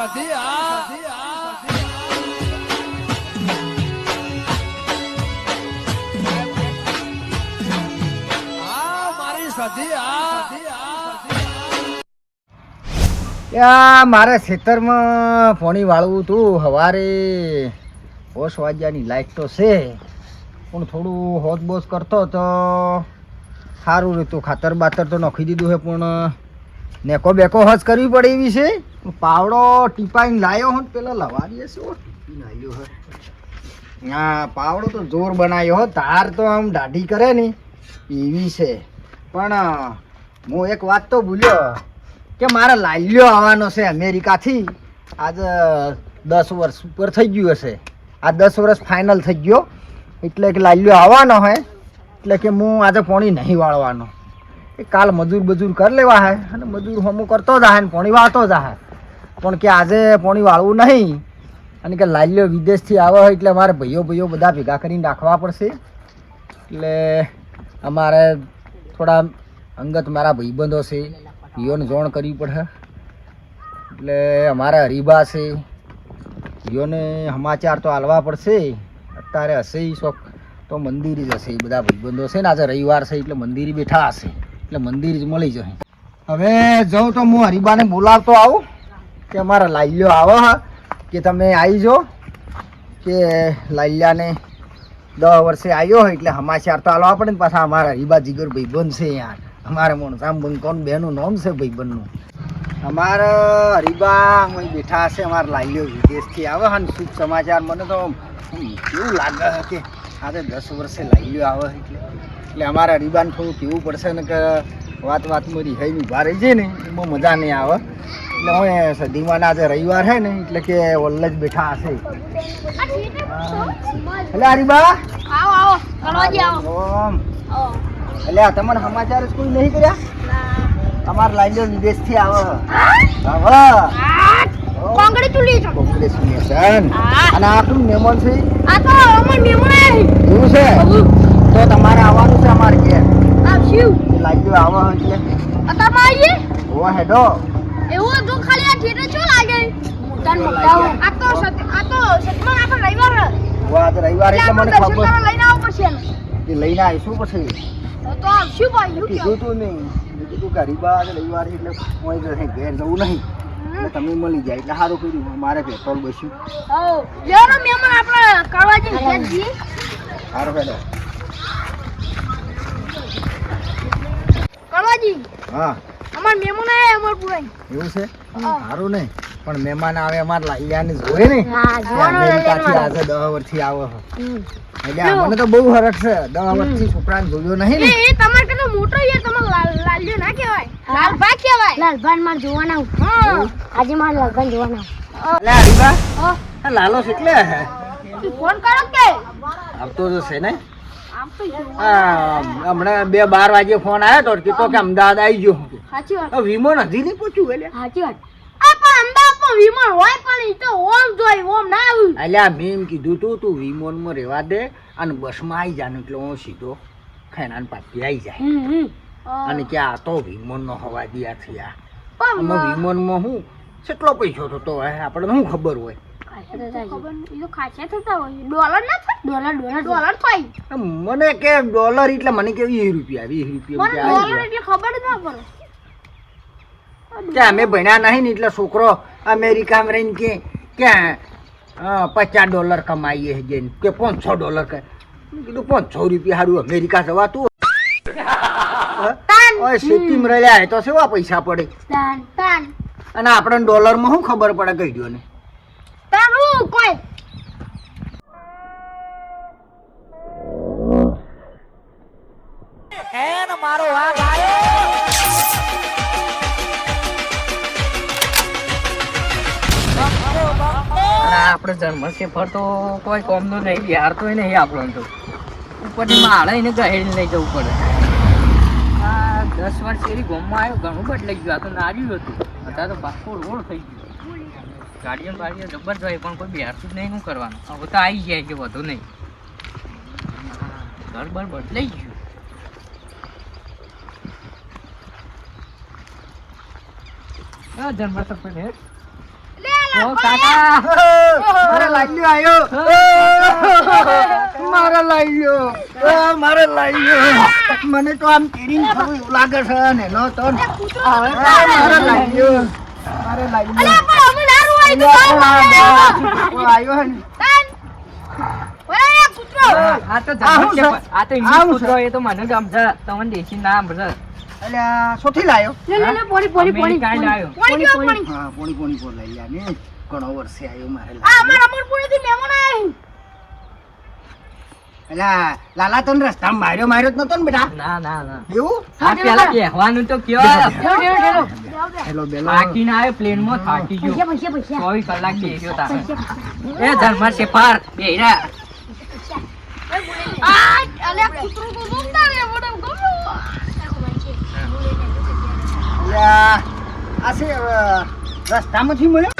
સધી, આ. મારી ખેતરમાં પાણી વાળવું હતું સવારે પોસ વાગ્યાની લાઈટ તો છે, પણ થોડું હોત બોસ કરતો તો સારું રહેતું ખાતર બાતર તો નાખી દીધું છે પણ નેકો બેકો હજ કરવી પડે એવી છે. પાવડો ટીપાઈને લાવ્યો હોત, પેલા લવાડીએ શું? ટીપીને આવ્યો હે હા, પાવડો તો જોર બનાવ્યો હો તાર તો આમ દાઢી કરે ને, એવી છે. પણ હું એક વાત તો ભૂલ્યો, કે મારે લાલ્યો આવવાનો છે અમેરિકાથી. આજે દસ વર્ષ ઉપર થઈ ગયું હશે. આ દસ વર્ષ ફાઇનલ થઈ ગયો. એટલે કે લાલ્યો આવવાનો હે, એટલે કે હું આજે પોણી નહીં વાળવાનો. એ કાલ મજૂર બજૂર કરી લેવા હે, અને મજૂર હમું કરતો જાય ને પોણી વાળતો જાય પણ કે આજે પોણી વાળવું નહીં. અને કે લાલ્યો વિદેશથી આવે હોય એટલે અમારે ભાઈઓ ભાઈઓ બધા ભેગા કરીને રાખવા પડશે. એટલે અમારે થોડા અંગત મારા ભાઈબંધો છે ઈઓને જોણ કરવી પડે. એટલે અમારા હરીબા છે ઈઓને સમાચાર તો હાલવા પડશે. અત્યારે હશે શોખ તો મંદિર જ હશે એ બધા ભાઈબંધો છે ને, આજે રવિવાર છે એટલે મંદિર બેઠા હશે. એટલે મંદિર જ મળી જશે. હવે જાઉં તો હું હરીબાને બોલાવતો આવું. કે અમારા લાલ્યો આવે હા, કે તમે આવી જો. કે લાલ્યાને દસ વર્ષે આવ્યો હોય એટલે સમાચાર તો હાલવા પડે ને પાછા અમારા રીબા જીગર ભાઈબંધ છે યાર. અમારે મોણસામ બંકોન બેનું નામ છે ભાઈબંધનું? અમારા અહીં બેઠા હશે, અમારા લાલ્યો વિદેશથી આવે હા ને શુભ સમાચાર. મને તો કેવું લાગે કે આજે દસ વર્ષે લાઈલ્યો આવે એટલે. એટલે અમારા હરીબાને થોડું કેવું પડશે ને કે વાત વાતમાં રિહાઈ ઊભા રહી જાય ને એમાં મજા નહીં આવે. એટલે હું સદીમાં આજે રવિવાર છે ને એટલે કે ઓલ જ બેઠા હશે. એટલે હરીબા? આવો આવો આવો. ઓમ એટલે આ તમારા સમાચાર જ કોઈ નહીં કર્યા? તમારા લાઈનો વિદેશથી આવે. આવે. આ કોંગરેચ્યુલેશન. કોંગ્રેચ્યુલેશન. અને આપણું મહેમાન છે? આ તો અમાર મહેમાન એવું છે? તો તમારે આવવાનું છે અમારે ઘેર? આવશું જો આવો એટલે અત્યારમાં આવીએ ઓ હેડો. એવું હતું ખાલી આ થિયેટર શું લાગે? આ તો આ તો સતમાં આપણે રવિવાર હે. ઓ રવિવાર એટલે એટલે મને ખબર લઈને આવો પડશે એને. કે લઈને આવીશું પછી? તો શું ભાઈ શું કીધું તું નહીં મેં કીધું ગરીબા રવિવાર એટલે હું ઘેર જવું નહીં. તમે મળી જાય એટલે સારું કર્યું. મારે પેટ્રોલ બસ્યું યાર મેમન આપણે કરવા જઈએ સારું હેડો. કડવાજી હા. અમાર મહેમાન આયા અમાર પુરાઈ એવું છે? સારું ને. પણ મહેમાન આવે અમારે લાલ્યાને જોવે ને. હા, જોવાનો લાલ્યાને આજે 10 વર્ષથી આવો એટલે મને તો બહુ હરખ છે. 10 વર્ષથી છોકરાને જોયો નહીં એ ને. એ તમારે કેટલો મોટો યાર તમારે લાલ લાલ્યો ના કહેવાય. લાલભા કહેવાય. લાલભાન માર જોવાના હા. આજે મારે લગન જોવાના લે હરીબા લાલો છે ફોન કરો કે? આવતો જ છે ને? હમણાં બે બાર વાગે ફોન આવ્યો તો કીધો કે અમદાવાદ આવી ગયો. વિમો નથી નહીં પહોંચ્યું એટલે. સાચી વાત. વિમાન ના અને બસમાં આવી જાને એટલે હું સીધો ખેનાન પાછી આવી જાય. હમ હમ. અને કે આ તો વિમોનનો હવા દિયા થયા. વિમોનમાં હું કેટલો પૈસો થતો હોય આપણને શું ખબર હોય? મને કે ડોલર એટલે મને કે વીસ રૂપિયા વીસ રૂપિયા મને રૂપિયા ડોલર આવી એટલે ખબર ના પડે. કે અમે ભણ્યા નહીં ને એટલે છોકરો અમેરિકામાં રહીને કે કે પચાસ ડોલર કમાઈએ છે જઈને. કે પાંચસો ડોલર કીધું પાંચસો રૂપિયા સારું અમેરિકા જવાતું તું. ઓય સિટીમાં રહ્યા તો સેવા પૈસા પડે. અને આપણને ડોલરમાં શું ખબર પડે? કહી દો ને. તાન હું કોઈ અને આપણે જન્મ છે તો કોઈ કોમનું નહીં બિહાર તો નહીં આપણો તો. ઉપરથી માળા એને ગહેડી લઈ જવું પડે. આ દસ વર્ષ એવી ગોમમાં આવ્યો ઘણું બદલાઈ ગયું આ તો નાર્યું હતું. અત્યારે તો બાપો રોડ થઈ ગયો. ગાડીઓ બાડીઓ જબર જાય પણ કોઈ બિહારતું જ નહીં શું કરવાનું? હવે તો આવી જાય કે વધુ નહીં. ઘર બર બદલાઈ ગયું. હા જન્મ તો પણ લે મને તો આમ એવું લાગે છે ને નો તો મારે લાગ્યો મારે લાગ્યો ઘણો વર્ષે આવ્યો મારે લાલા તને રસ્તામાં માર્યો માર્યો જ નતો ને બેટા? ના ના ના. એવું? આ પેલા બેહવાનું તો કયો હેલો બેલો. આવ્યો પ્લેનમાં થાકી ગયો. પૈસા પૈસા પૈસા. ચોવીસ કલાક બેસ્યો તારે. એ ધર્મા છે, મને ગમ્યું. અલ્યા આ છે અ, રસ્તામાંથી મળ્યો?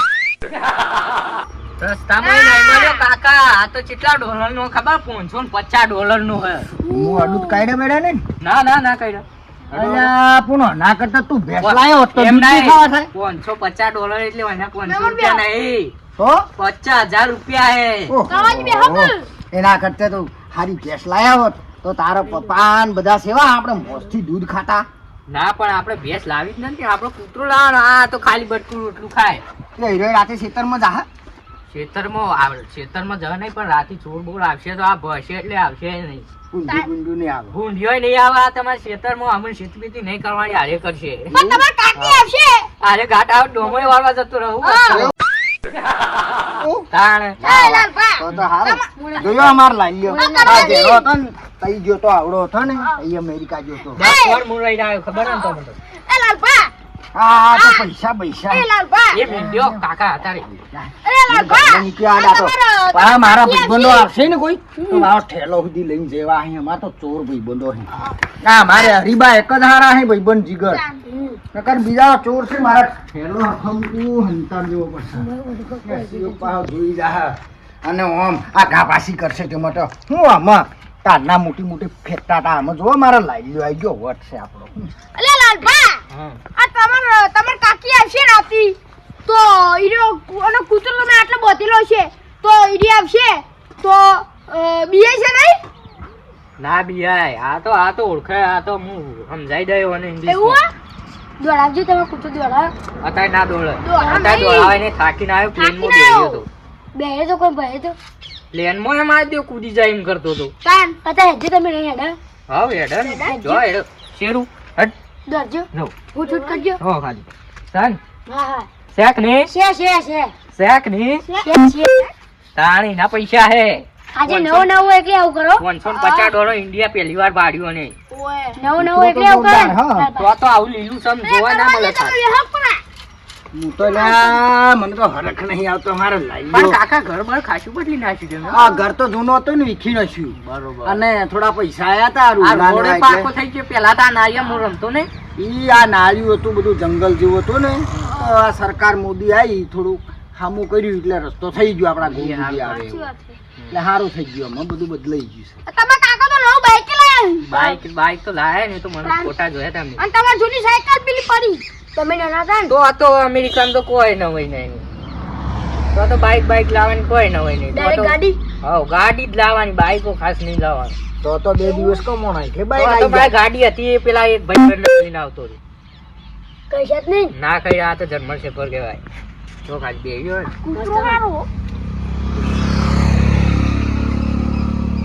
રસ્તામાં નહીં કાકા. આ તો કેટલા ડોલર નો ખબર? પાંચસો ને પચાસ ડોલર નો હે. અડું ને? ના ના ના કઈ અલ્યા પુનો ના કરતા તું ભેંસ લાયો તો એમ ખાવા થાય? પાંચસો પચાસ ડોલર એટલે એના પાંચસો રૂપિયા નહીં. તો? પચાસ હજાર રૂપિયા હે. એના કરતા તો. હારી ભેંસ લાયા હોત તો તારા પપ્પા ને બધા સેવા આપણે મોજથી દૂધ ખાતા. ના પણ આપણે ભેંસ લાવી જ નથી. આપણો કૂતરો લાવવાનો આ તો ખાલી બટકું રોટલું ખાય. એટલે હીરો રાતે ખેતરમાં જા ખેતરમાં આવ- ખેતરમાં જવા નહીં પણ રાતે ચોર બોર આવશે તો આ ભસે એટલે આવશે નહીં. આવે. ભૂંડિયો નહીં આવે આ તમારા ખેતરમાં અમે ખેતી નહીં કરવાની હારે કરશે. પણ તમારે કાકી આવશે. હારે ઘાટ આવે ડોમોય વાળવા જતો રહું. તાણ. તો તો હારું. જોયો અમાર લાલ્યો. આ ભેળો હતો ને તઈ ગયો આવડો હતો ને તઈ અમેરિકા જોતો વાર આવ્યો ખબર ને તમને તો. એ લાલભા. આ આ તો પૈસા પૈસા. એ. એ કાકા એ તો. મારા ભાઈબંધો આવશે ને કોઈ? તો મારો ઠેલો સુધી લઈને જેવા અહીં અમાર તો ચોર ભાઈબંધો અહીં. આ મારે હરીબા એક જ હારા હે ભાઈબંધ જીગર. નકર બીજા ચોર છે મારા ઠેલો હમકું હંતાર જેવો પડશે પાવ જોઈ જા. અને ઓમ આ ઘા પાસી કરશે તે માટે હું આમાં તારના મોટી મોટી ફેંકતા તા આમાં જોવા મારા લાગ્યો આવી ગયો વટ છે આપણો. અલે લાલભા. હા. આ તમાર તમાર કાકી આવશે રાતી. તો ઈરો અને કૂતરો તમે આટલો બોતેલો છે. તો ઈરી આવશે. તો બીએ છે નહીં ના બિયાય આ તો આ તો ઓળખે આ તો હું સમજાઈ દયો અને ઇંગ્લિશ હે? દોડાવજો તમે કૂતરો દોડાવ. અત્યારે ના દોડે. દોડા અત્યારે ને થાકીને આવ્યો પ્લેનમાં થાકીને બેહ્યો તો. કોઈ ભય તો. એમ આવી કૂદી જાય એમ કરતો હતો કાન પતા હેજો તમે નહીં હેડા. હા હેડે જો હેડે. શેરું? હટ હું છૂટ કરજો. હો ખાલી. સન. હા હા. શેક ને છે છે છે શેક ને છે છે તાણી ના પૈસા હે. આજે નવું નવું એટલે આવું કરો. પાંચસો ને પચાસ ડોલર ઇન્ડિયા પહેલી વાર ભાડ્યું ને ઓય. નવું નવું એટલે આવું કરો. તો તો આવું લીલું સમ જોવા ના મળે તમે ખાલી. વ્યવહાર કરો. હું તો મને તો હરખ નહીં આવતો મારે પણ કાકા ઘર બહાર ખાસું બદલી નાખ્યું છે આ ઘર તો જૂનું હતો ને વીખી નાખ્યું બરોબર. અને થોડા પૈસા આયા તા રોડે પાકો થઈ ગયો પેલા તો આ નાળિયા હું રમતો ને. ઈ આ નાળિયું હતું બધું જંગલ જેવું હતું ને. તો આ સરકાર મોદી આવી થોડું હામું કર્યું એટલે રસ્તો થઈ ગયો આપણા ગોળ આવે એટલે સારું થઈ ગયું અમે બધું બદલાઈ ગયું છે. તમે કાકા તો નવું બાઈક લાયા બાઈક બાઈક તો લાયા ને તો મને ફોટા જોયા તમે અને તમારી જૂની સાયકલ પેલી પડી. તમે નાના હતા ને? તો આ તો અમેરિકન તો કોઈ ન હોય નહીં તો તો બાઈક બાઈક લાવવાની કોઈ ન હોય નહીં ગાડી? હા ગાડી જ લાવવાની બાઈકો ખાસ નહીં લાવવાની. તો તો બે દિવસ કમોણા એટલે બાઇક તો મારી ગાડી હતી એ પેલા એક ભાઈ લઈને આવતો હતો. કઈ છે નહીં? ના કઈ આ તો જર્મન શેફર કહેવાય. તો ખાલી બે ગયો. કૂતરો મારો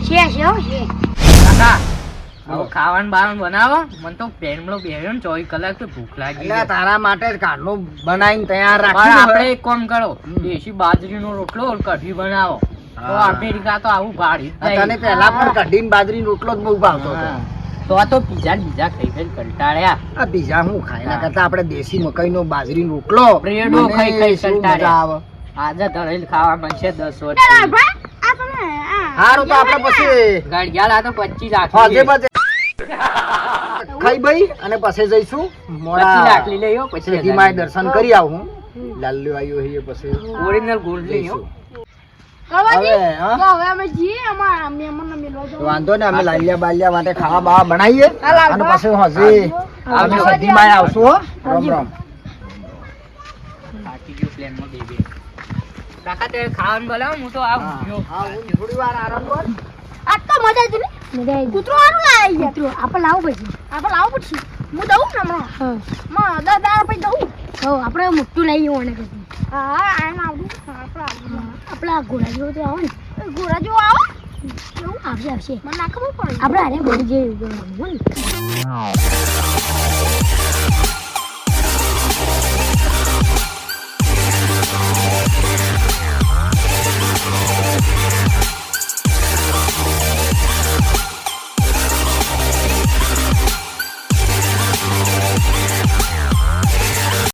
છે છે હો છે કાકા ખાવાનું બાવાનું બનાવો. મને તો પેનમલો બેહ્યો ને ચોવીસ કલાક તો ભૂખ લાગી એટલે. તારા માટે જ કારનું બનાવીને તૈયાર પણ આપણે એક કામ કરો. દેશી બાજરીનો રોટલો કઢી બનાવો. તો અમેરિકા તો આવું ભાડી તને. પહેલા પણ કઢીને બાજરીનો રોટલો જ બહુ ભાવતો હતો. તો આ તો બીજા બીજા ખાઈ ખાઈ કંટાળ્યા. આ પીઝા હું ખાય એના. કરતા આપણે દેશી મકાઈનો બાજરીનો રોટલો બ્રેડો ખાઈ ખાઈ કંટાળ્યા. આજે ધરેલ ખાવા મળશે દસ વર્ષ હારું તો આપણે પછી ગાડિયાલ આ તો પચીસ હોજે રાખી બધે ખાઈ ભાઈ અને પછી જઈશું. પચીસ લાખ લઈ લઈયો પછી શ્રીજીમાએ દર્શન કરી આવું લાલ્યો આવ્યો હે પછી. ઓરિજિનલ ગોલ્ડ લઈયો હા. વાંધો ને અમે લાલ્યા બાલ્યા માટે ખાવા બાવા બનાવીએ. અને પછી હજી અમે. આવશું હો. રામ રામ. થાકી ગયો પ્લેનમાં કાકા તે ખાવાનું બોલાવો હું તો આ હા, ઊંઘ્યો. હા, હું થોડી વાર આરામ કર. આજ તો મજા જ નહીં મજા આવી કૂતરો હારું લાયા યાર કૂતરો આપણે લાવવું પછી આપણે લાવવું પડશે. હું દઉં ને હમણાં. હા. માં દસ દાડા પછી દઉં. હો આપણે મોટું લઈ જવું હા હા આવડું આપણે આ ઘોડા જેવો તો આવો ને. ઘોડા જેવો આવો? એવું આવશે આવશે. મને ના ખબર પડે. આપણે આને બોલી જઈએ. Oh,